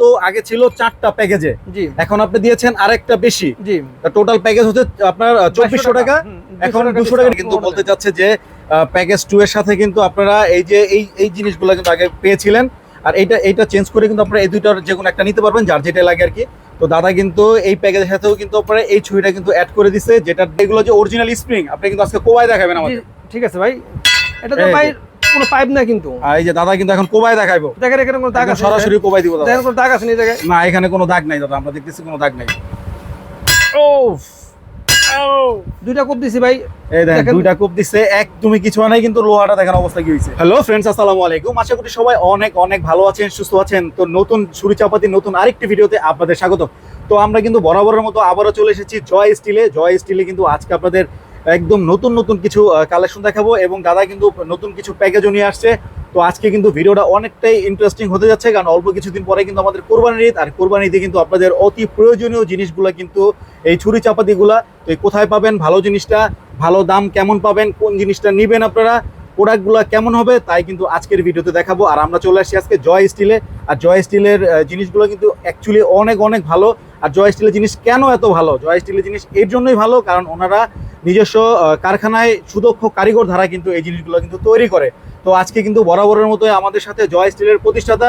তো আগে ছিল চারটা প্যাকেজে। এখন আপনি দিয়েছেন আরেকটা বেশি। টোটাল প্যাকেজ হচ্ছে আপনার চব্বিশশো টাকা। এখন দুশো টাকা কিন্তু বলতে চাচ্ছে যে প্যাকেজ টু এর সাথে কিন্তু আপনারা এই যে এই এই জিনিসগুলো কিন্তু আগে পেয়েছিলেন। আর এইটা এইটা চেঞ্জ করে কিন্তু আপনারা এই দুইটার যে কোনো একটা নিতে পারবেন যার যেটা লাগে আর কি। তো দাদা কিন্তু এই প্যাকেজের সাথেও কিন্তু আপনারা এই ছুরিটা কিন্তু অ্যাড করে দিছে যেটা এগুলো যে অরিজিনাল স্প্রিং আপনি কিন্তু আজকে কোবাই দেখাবেন আমাদের ঠিক আছে ভাই। এটা তো ভাই কোনো পাইপ না কিন্তু। এই যে দাদা কিন্তু এখন কোবাই দেখাইবো। দেখেন এখানে কোনো দাগ আছে? সরাসরি কোবাই দিব দাদা। দেখেন কোনো দাগ আছে নি এই না এখানে কোনো দাগ নাই দাদা আমরা দেখতেছি কোনো দাগ নাই। ও! দুইটা কোপ দিছি ভাই। এই দেখেন দেখেন। দুইটা কূপ দিচ্ছে এক কিছু নাই কিন্তু লোহাটা দেখেন অবস্থা কি হয়েছে। হ্যালো ফ্রেন্ডস আসসালামু আলাইকুম। আশা করি সবাই অনেক অনেক ভালো আছেন সুস্থ আছেন। তো নতুন ছুরি চাপাতি নতুন আরেকটি ভিডিওতে আপনাদের স্বাগত। তো আমরা কিন্তু বরাবরের মতো আবারও চলে এসেছি জয় স্টিলে। জয় স্টিলে কিন্তু আজকে আপনাদের একদম নতুন নতুন কিছু কালেকশন দেখাবো এবং দাদা কিন্তু নতুন কিছু প্যাকেজও নিয়ে আসছে। তো আজকে কিন্তু ভিডিওটা অনেকটাই ইন্টারেস্টিং হতে যাচ্ছে, কারণ অল্প কিছুদিন পরে কিন্তু আমাদের কোরবানির ঈদ, আর কোরবানির ঈদে কিন্তু আপনাদের অতি প্রয়োজনীয় জিনিসগুলো কিন্তু এই ছুরি চাপাতিগুলা। তো এই কোথায় পাবেন, ভালো জিনিসটা, ভালো দাম কেমন পাবেন, কোন জিনিসটা নেবেন আপনারা, প্রোডাক্টগুলো কেমন হবে, তাই কিন্তু আজকের ভিডিওতে দেখাবো। আর আমরা চলে আসছি আজকে জয় স্টিলে। আর জয় স্টিলের জিনিসগুলো কিন্তু অ্যাকচুয়ালি অনেক অনেক ভালো। আর জয় স্টিলের জিনিস কেন এত ভালো? জয় স্টিলের জিনিস এর জন্যই ভালো, কারণ ওনারা নিজস্ব কারখানায় সুদক্ষ কারিগর ধারা কিন্তু এই জিনিসগুলো কিন্তু তৈরি করে। তো আজকে কিন্তু বরাবরের মতোই আমাদের সাথে জয় স্টিলের প্রতিষ্ঠাতা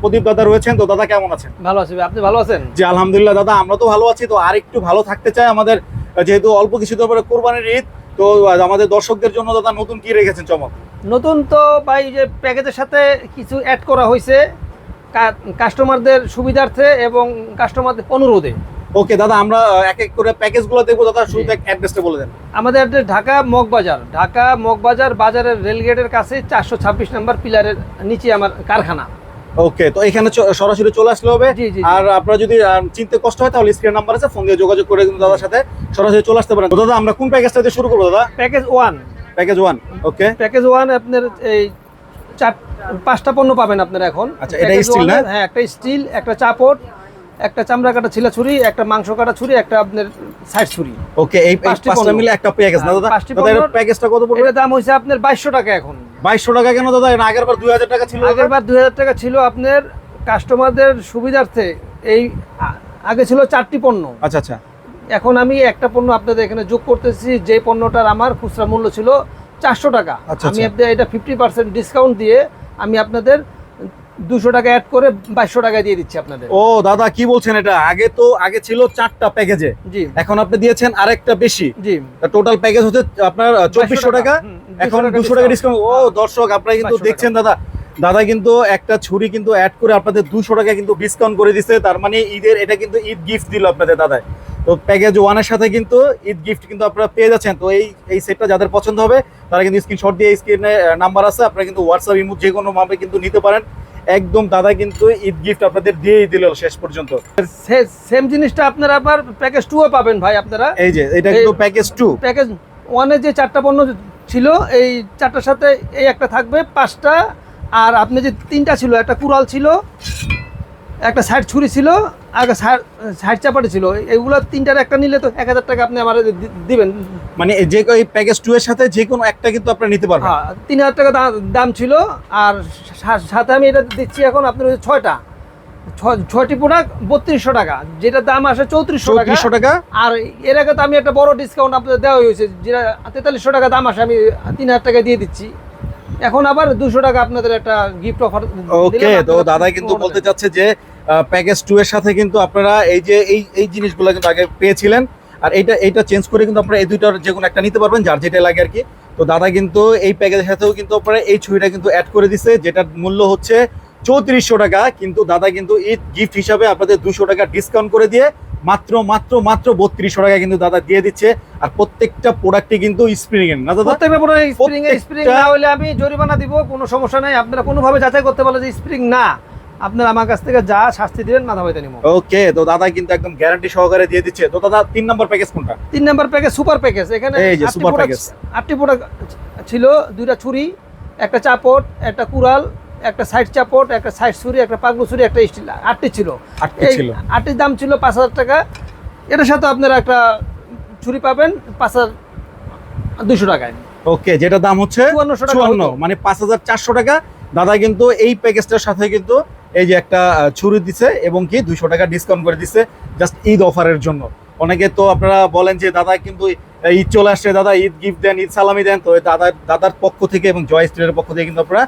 প্রদীপ দাদা রয়েছেন। তো দাদা কেমন আছেন? ভালো আছি আপনি ভালো আছেন? জি আলহামদুলিল্লাহ। দাদা আমরা তো ভালো আছি। তো আর একটু ভালো থাকতে চাই আমাদের যেহেতু অল্প কিছু তো পরে কোরবানির ঈদ তো আমাদের দর্শকদের জন্য দাদা নতুন কি রেখেছেন? চমক। নতুন তো ভাই যে প্যাকেজের সাথে কিছু অ্যাড করা হয়েছে কাস্টমারদের সুবিধার্থে এবং কাস্টমারদের অনুরোধে। ওকে দাদা আমরা এক এক করে প্যাকেজগুলো দেখব। দাদা শুরুতে অ্যাড্রেসটা বলে দেন। আমাদের address ঢাকা মগবাজার ঢাকা মগবাজার বাজারের রেলগেটের কাছে চারশো ছাব্বিশ নম্বর পিলারের নিচে আমার কারখানা। ওকে তো এখানে সরাসরি চলে আসলে হবে। আর আপনারা যদি চিনতে কষ্ট হয় তাহলে স্ক্রিন নাম্বার আছে ফোন দিয়ে যোগাযোগ করে কিন্তু দাদার সাথে সরাসরি চলে আসতে পারেন। দাদা আমরা কোন প্যাকেজটা দিয়ে শুরু করব দাদা? Package one. Package one okay. Package one আপনার এই চার পাঁচটা পণ্য পাবেন আপনারা এখন। আচ্ছা, এটা one না? হ্যাঁ একটা স্টিল একটা চাপট একটা চামড়া কাটা ছিলা ছুরি একটা মাংস কাটা ছুরি একটা আপনার সাইড ছুরি। ওকে এই পাঁচটি। মিলে একটা প্যাকেজ না হ্যাঁ, দাদা? দাদা এর প্যাকেজটা কত পড়বে? এটার দাম হয়েছে আপনার বাইশশো টাকা এখন। বাইশশো টাকা কেন দাদা? এর আগের বার দুই হাজার টাকা ছিল? আগের বার দুই হাজার টাকা ছিল আপনার কাস্টমারদের সুবিধার্থে। এই আগে ছিল চারটি পণ্য। আচ্ছা আচ্ছা। এখন আমি একটা পণ্য আপনাদের এখানে যোগ করতেছি যে পণ্যটার আমার খুচরা মূল্য ছিল চারশো টাকা। আচ্ছা, আমি আচ্ছা। আপনাদের এটা ফিফটি পার্সেন্ট ডিসকাউন্ট দিয়ে আমি আপনাদের দুশো টাকা অ্যাড করে বাইশশো টাকা দিয়ে দিচ্ছি আপনাদের। ও দাদা কি বলছেন এটা? আগে তো আগে ছিল চারটা প্যাকেজে জি। এখন আপনি দিয়েছেন আরেকটা বেশি। জি। টোটাল প্যাকেজ হচ্ছে আপনার চব্বিশশো টাকা। এখন 200 দুশো টাকা ডিসকাউন্ট ও দর্শক আপনারা কিন্তু দেখছেন দাদা। দাদা কিন্তু একটা ছুরি কিন্তু অ্যাড করে আপনাদের দুশো টাকা কিন্তু ডিসকাউন্ট করে দিচ্ছে তার মানে ঈদের এটা কিন্তু ঈদ গিফট দিল আপনাদের দাদায়। তো প্যাকেজ ওয়ানের সাথে কিন্তু ঈদ গিফট কিন্তু আপনারা পেয়ে যাচ্ছেন। তো এই এই সেটটা যাদের পছন্দ হবে তারা কিন্তু স্ক্রিনশট দিয়ে স্ক্রিনে নাম্বার আছে। আপনারা কিন্তু হোয়াটসঅ্যাপ ইমো যে কোনো ভাবে কিন্তু নিতে পারেন। একদম দাদা কিন্তু ঈদ গিফট আপনাদের দিয়েই দিল শেষ পর্যন্ত। সেম জিনিসটা আপনারা আবার প্যাকেজ টুও পাবেন ভাই আপনারা। এই যে এটা কিন্তু প্যাকেজ টু প্যাকেজ ওয়ানে যে চারটা পণ্য ছিল এই চারটার সাথে এই একটা থাকবে পাঁচটা আর আপনি যে তিনটা ছিল একটা কুড়াল ছিল একটা সাইড ছুরি ছিল একটা সাইড চাপাটি ছিল এগুলো তিনটার একটা নিলে তো এক হাজার টাকা আপনি আমার দিবেন। মানে যে এই প্যাকেজ টু এর সাথে যে কোনো একটা কিন্তু আপনারা নিতে পারবেন। হ্যাঁ তিন হাজার টাকা দাম ছিল আর সাথে আমি এটা দিচ্ছি এখন আপনার ছয়টা। ছয়টি প্রোডাক্ট বত্রিশশো টাকা যেটা দাম আসে চৌত্রিশশো চৌত্রিশশো টাকা? আর এর আগে তো আমি একটা বড় ডিসকাউন্ট আপনাদের দেওয়া হয়েছে যেটা তেতাল্লিশশো টাকা দাম আসে আমি তিন হাজার টাকা দিয়ে দিচ্ছি। এখন আবার দুশো টাকা আপনাদের একটা গিফট অফার ওকে তো দাদা কিন্তু বলতে চাচ্ছে যে প্যাকেজ টু এর সাথে কিন্তু আপনারা এই যে এই এই জিনিসগুলো কিন্তু আগে পেয়েছিলেন। আর এইটা এইটা চেঞ্জ করে কিন্তু আপনারা এই দুইটার যে কোনো একটা নিতে পারবেন যার যেটা লাগে আর কি। তো দাদা কিন্তু এই প্যাকেজের সাথেও কিন্তু আপনারা এই ছুরিটা কিন্তু অ্যাড করে দিছে যেটার মূল্য হচ্ছে চৌত্রিশশো টাকা। কিন্তু দাদা কিন্তু ঈদ গিফট হিসাবে আপনাদের দুশো টাকা ডিসকাউন্ট করে দিয়ে মাত্র মাত্র মাত্র বত্রিশশো টাকা কিন্তু দাদা দিয়ে দিচ্ছে। আর প্রত্যেকটা প্রোডাক্টই কিন্তু স্প্রিং এর না দাদা? প্রত্যেকটা প্রোডাক্ট স্প্রিং স্প্রিং না হলে আমি জরিমানা দিব কোনো সমস্যা নাই। আপনারা কোনোভাবে যাচাই করতে পারলে যে স্প্রিং না। আপনারা আমার কাছ থেকে যা শাস্তি দিবেন মাথা হইতে নিব। ওকে তো দাদা কিন্তু একদম গ্যারান্টি সহকারে দিয়ে দিচ্ছে। তো দাদা তিন নম্বর প্যাকেজ কোনটা? তিন নম্বর প্যাকেজ সুপার প্যাকেজ এখানে এই যে সুপার প্যাকেজ আটটি প্রোডাক্ট ছিল দুইটা ছুরি একটা চাপট একটা কুড়াল একটা সাইড চাপট একটা সাইড ছুরি একটা পাগলু ছুরি একটা স্টিল আটটি ছিল। আটটি এই ছিল। আটটির দাম ছিল পাঁচ হাজার টাকা। এটার সাথে আপনারা একটা ছুরি পাবেন পাঁচ হাজার দুশো টাকায়। ওকে যেটা দাম হচ্ছে 5400 টাকা চুয়ান্ন মানে পাঁচ হাজার চারশো টাকা। দাদা কিন্তু এই প্যাকেজটার সাথে কিন্তু এই যে একটা ছুরি দিছে এবং কি দুইশো টাকা ডিসকাউন্ট করে দিচ্ছে জাস্ট ঈদ অফারের জন্য। অনেকে তো আপনারা বলেন যে দাদা কিন্তু ঈদ চলে আসছে দাদা ঈদ গিফট দেন ঈদ সালামি দেন। তো দাদার দাদার পক্ষ থেকে এবং জয় স্টিলের পক্ষ থেকে কিন্তু আপনারা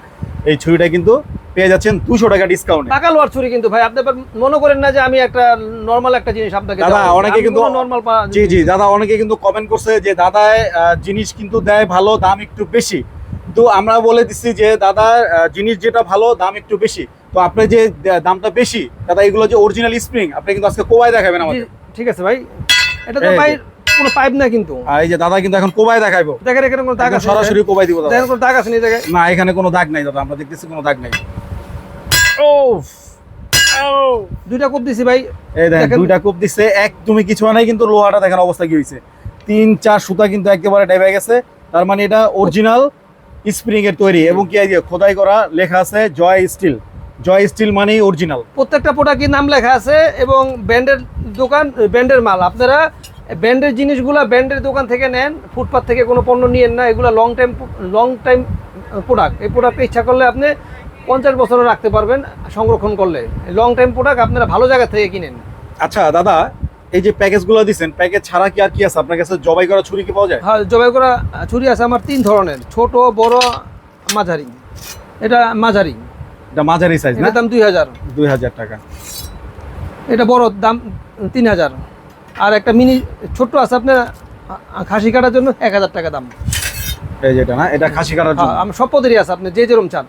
এই ছুরিটা কিন্তু পেয়ে যাচ্ছেন দুশো টাকা ডিসকাউন্ট টাকা লোয়ার ছুরি কিন্তু ভাই আপনি মনে করেন না যে আমি একটা নর্মাল একটা জিনিস আপনাকে দাদা, অনেকে কিন্তু- নর্মাল জি জি দাদা অনেকে কিন্তু কমেন্ট করছে যে দাদা আহ, জিনিস কিন্তু দেয় ভালো দাম একটু বেশি। তো আমরা বলে দিচ্ছি যে দাদা জিনিস যেটা ভালো দাম একটু বেশি। তো আপনি যে দামটা বেশি দাদা এগুলো যে অরিজিনাল স্প্রিং আপনি কিন্তু আজকে কোবায় দেখাবেন আমাদের ঠিক আছে ভাই। এটা তো ভাই কোনো পাইপ না কিন্তু। আর এই যে দাদা কিন্তু এখন কোবায় দেখাইবো। দেখেন এখানে কোনো দাগ আছে সরাসরি কোবাই দিব দাদা। দেখেন কোনো দাগ আছে নি দেখেন। না এখানে কোনো দাগ নাই দাদা আমরা দেখতেছি কোনো দাগ নাই। ও। দুইটা কোপ দিছি ভাই। এই দেখেন। দুইটা কোপ দিচ্ছে একদমই কিছু নাই কিন্তু লোহাটা দেখেন অবস্থা কি হয়েছে। তিন চার সুতা কিন্তু একেবারে ডেবে গেছে। তার মানে এটা অরিজিনাল স্প্রিং এর তৈরি। এবং কি খোদাই করা লেখা আছে জয় স্টিল জয় স্টিল মানেই অরিজিনাল। প্রত্যেকটা প্রোডাক্টের নাম লেখা আছে এবং ব্র্যান্ডের দোকান ব্র্যান্ডের মাল। আপনারা ব্র্যান্ডের জিনিসগুলো ব্র্যান্ডের দোকান থেকে নেন ফুটপাথ থেকে কোনো পণ্য নিয়েন না এগুলো long time long time product এই প্রোডাক্ট ইচ্ছা করলে আপনি পঞ্চাশ বছরও রাখতে পারবেন সংরক্ষণ করলে। লং টাইম প্রোডাক্ট আপনারা ভালো জায়গা থেকে কিনেন। আচ্ছা দাদা এই যে প্যাকেজগুলো দিচ্ছেন প্যাকেজ ছাড়া কি আর কি আছে? আপনার কাছে জবাই করা ছুরি কি পাওয়া যায়? হ্যাঁ জবাই করা ছুরি আছে আমার তিন ধরনের ছোট বড় মাঝারি। এটা মাঝারি। এটা মাঝারি সাইজ না? দাম দুই হাজার। দুই হাজার টাকা। এটা বড় দাম তিন হাজার। আর একটা মিনি ছোট্ট আছে আপনার খাসি কাটার জন্য এক হাজার টাকা দাম। এই যেটা না? এটা খাসি কাটার জন্য। হ্যাঁ, আমার সব পদেরই আছে আপনি যে যেরকম চান।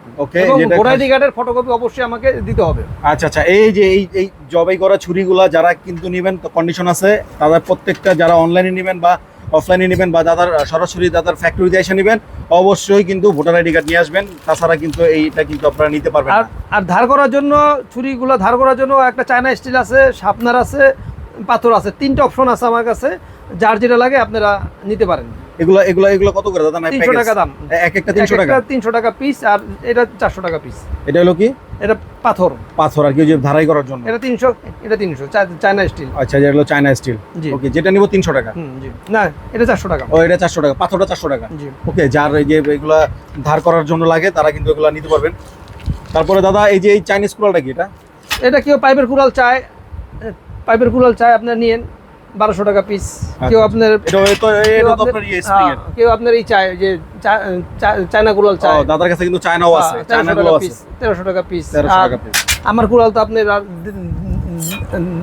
এবং যেটা ভোটার কার্ডের ফটোকপি অবশ্যই আমাকে দিতে হবে। আচ্ছা আচ্ছা এই যে এই এই জবাই করা ছুরিগুলা যারা কিন্তু নেবেন তো কন্ডিশন আছে তাদের প্রত্যেকটা যারা অনলাইনে নেবেন বা অফলাইনে নেবেন বা দাদার সরাসরি দাদার ফ্যাক্টরিতে এসে নেবেন, অবশ্যই কিন্তু ভোটার আইডি কার্ড নিয়ে আসবেন। তাছাড়া কিন্তু এইটা কিন্তু আপনারা নিতে পারবেন আর ধার করার জন্য ছুরিগুলো ধার করার জন্য একটা চায়না স্টিল আছে, শাপনার আছে, পাথর আছে, তিনটা অপশন আছে আমার কাছে, যার যেটা লাগে আপনারা নিতে পারেন। এগুলো এগুলো এগুলো কত করে দাদা? না তিনশো? টাকা দাম। এক একটা তিনশো টাকা? তিনশো টাকা পিস আর এটা চারশো টাকা পিস এটা হলো কি? এটা পাথর। পাথর আর কি যে ধারাই করার জন্য। এটা তিনশো এটা তিনশো চায়না স্টিল আচ্ছা এটা হলো চায়না স্টিল ওকে যেটা নিব তিনশো টাকা। হুম জি। না এটা চারশো টাকা। ও এটা চারশো টাকা পাথরটা চারশো টাকা। জি। ওকে যার এই যে এগুলা ধার করার জন্য লাগে তারা কিন্তু এগুলা নিতে পারবেন। তারপরে দাদা এই যে এই চাইনিজ কুড়ালটা কি এটা? এটা কেউ পাইপের কুড়াল চায়? পাইপের কুড়াল চায় আপনার নিয়েন। বারোশো টাকা পিস কেউ আপনার কেউ আপনার- আপনার ইয়ে হ্যাঁ, কেউ আপনার এই চায় যে চায়না কুড়াল চায়। দাদার কাছে কিন্তু চায়নাও আছে। হ্যাঁ, চায়না 1300 গুলো টাকা আছে। পিস তেরোশো টাকা পিস 1300 আর টাকা পিস আমার কুড়াল তো আপনি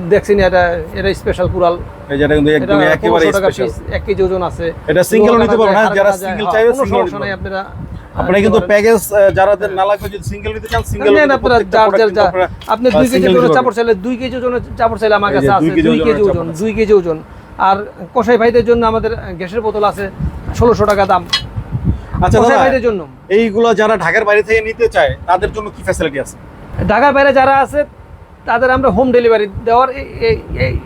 দেখছেন এটা এটা স্পেশাল কুড়াল। এই যেটা কিন্তু এটা একদমই একেবারে স্পেশাল পিস এক কেজি ওজন আছে। এটা সিঙ্গেল নিতে পারবেন না যারা সিঙ্গেল হ্যাঁ, চাইবে সিঙ্গেল আপনারা আপনারা কিন্তু প্যাকেজ যারাদের না লাগবে যদি সিঙ্গেল নিতে চান সিঙ্গেল নেন আপনারা যার যার যা- আপনি দুই কেজি single চাপড় চাইলে দুই কেজি ওজনের চাপড় চাইলে আমার কাছে আছে দুই কেজি ওজন চাপড়। আছে। দুই কেজি ওজন। আর কষাই ভাইদের জন্য আমাদের গ্যাসের বোতল আছে ষোলোশো টাকা দাম। আচ্ছা কষাই ভাইদের জন্য। এইগুলো যারা ঢাকার বাইরে থেকে নিতে চায় তাদের জন্য কি ফ্যাসিলিটি আছে? ঢাকার বাইরে যারা আছে তাদের আমরা হোম ডেলিভারি দেওয়ার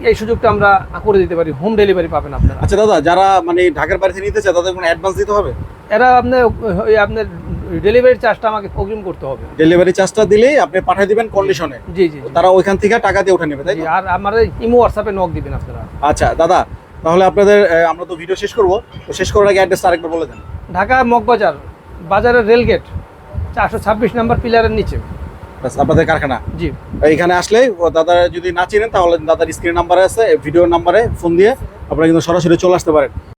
এই সুযোগটা আমরা করে দিতে পারি। হোম ডেলিভারি পাবেন আপনারা। আচ্ছা দাদা যারা মানে ঢাকার বাইরে থেকে নিতে চায় তাদের কোনো অ্যাডভান্স দিতে হবে? এরা আপনার ওই আপনার ডেলিভারি চার্জটা আমাকে অগ্রিম করতে হবে। ডেলিভারি চার্জটা দিলেই আপনি পাঠিয়ে দিবেন কন্ডিশনে জি জি। তারা ওইখান থেকে টাকা দিয়ে উঠে নেবে তাই আর আমার ইমো হোয়াটসঅ্যাপে নক দিবেন আপনারা। আচ্ছা দাদা তাহলে আপনাদের আমরা তো ভিডিও শেষ করব। তো শেষ করার আগে অ্যাড্রেস আরেকবার বলে দেন। ঢাকা মগবাজার বাজারের রেলগেট চারশো ছাব্বিশ নম্বর পিলারের নিচে। আপনাদের কারখানা? জি। এখানে আসলে দাদা যদি না চিনেন তাহলে দাদার স্ক্রিন নাম্বারে আছে ভিডিও নাম্বারে ফোন দিয়ে আপনারা কিন্তু সরাসরি চলে আসতে পারেন।